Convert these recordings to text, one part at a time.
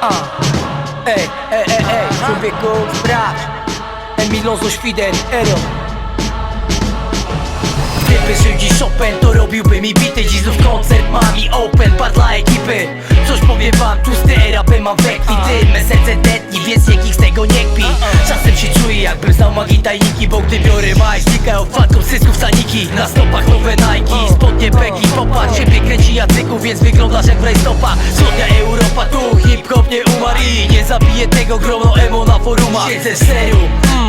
Ej, ej, ej, ej, człowieku, sprawdź Emilozo Świder, Ero. Gdyby żył dziś Chopin, to robiłby mi bity. Dziś w koncert mam i open, pad dla ekipy. Coś powiem wam, tłusty RAP mam we krwi Ty, me serce detni, więc niech ich z tego nie jakbym znał magii tajniki Bo gdy biorę maj, znikają fatką cysków saniki Na stopach nowe Nike, spodnie Peggy Popatrz, ciebie kręci jacyku, więc wyglądasz jak w rajstopa. Wschodnia Europa, tu hip-hop nie umarł I nie zabije tego grono emo na forumach. Siedzę serio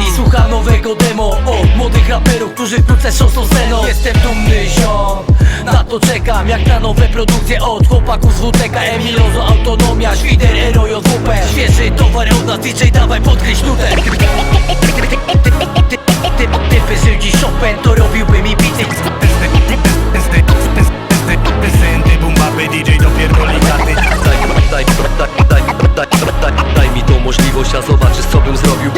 i słucham nowego demo Od młodych raperów, którzy wkrótce szosą sceną. Jestem dumny ziom, na to czekam Jak na nowe produkcje od chłopaków z WTK Emilozo, Autonomia, Świder, Ero, JWP Świeży towar od nas, DJ dawaj podkryć nutę tą możliwość, a zobaczysz co bym zrobił.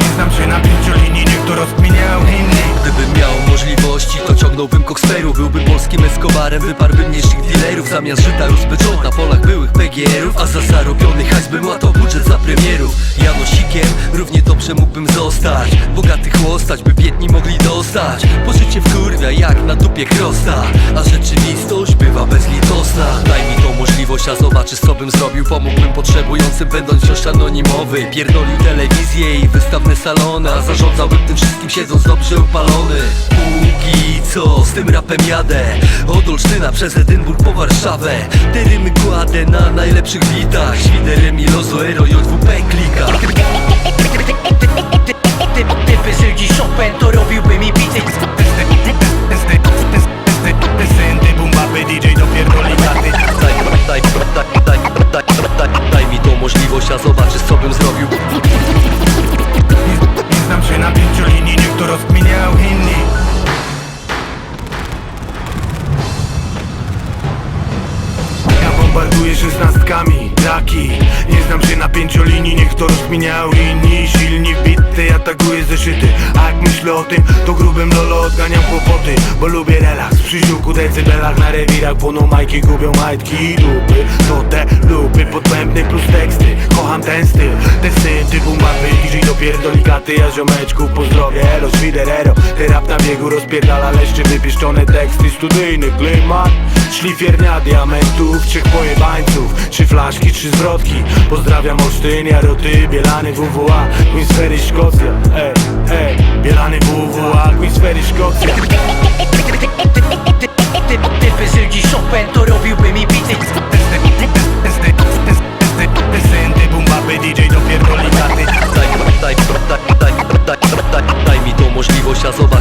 Nie, znam się na pięciu linii, niech to rozkminiał inni. Gdybym miał możliwości, to ciągnąłbym koksferów Byłbym polskim Escobarem, wyparłbym mniejszych dealerów. Zamiast żyta rozbeczot na polach byłych PGR-ów A za zarobiony hajs bym łatał budżet za premierów. Janosikiem dobrze mógłbym zostać. Bogaty chłostać, by biedni mogli dostać. Pożycie wkurwia jak na dupie chrosta. A rzeczywistość bywa bezlitosna. Daj mi tą możliwość, a zobaczysz co bym zrobił. Pomógłbym potrzebującym, będąc wciąż anonimowy. Pierdolił telewizję i wystawne salony A zarządzałbym tym wszystkim siedząc dobrze upalony. Póki co, z tym rapem jadę. Od Olsztyna przez Edynburg po Warszawę. Te rymy kładę na najlepszych bitach. Świderem i Lozo, Ero, tą możliwość, a zobaczysz co bym zrobił. Nie, znam się na pięciu linii, niech to rozkminiał inni. Ja bombarduję szesnastkami, traki Nie znam się na pięciolinii, niech to rozkminiał inni. Silni wbity, atakuję zeszyty. A jak myślę o tym, to grubym lolo odganiam kłopoty. Bo lubię relaks, przy ziółku decybelach Na rewirach płoną majki, gubią majtki i dupy To te lupy, podbębny plus ten styl, te synty, bumbapy DJ dopierdoli gaty, ja ziomeczków pozdrowię Elo, świderero, ty rap na biegu rozpierdala Leszczy wypieszczone teksty, studyjny klimat Szlifiernia diamentów, trzech pojebańców Trzy flaszki, trzy zwrotki Pozdrawiam Olsztyn, Jaroty, Bielany WWA Queensferry, Szkocja Ej, ej, Bielany WWA Queensferry, Szkocja żył dziś Chopin, to robiłby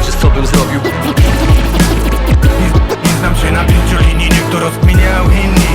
że co bym zrobił? Nie znam się na pięciu linii, niech to rozkminiają inni.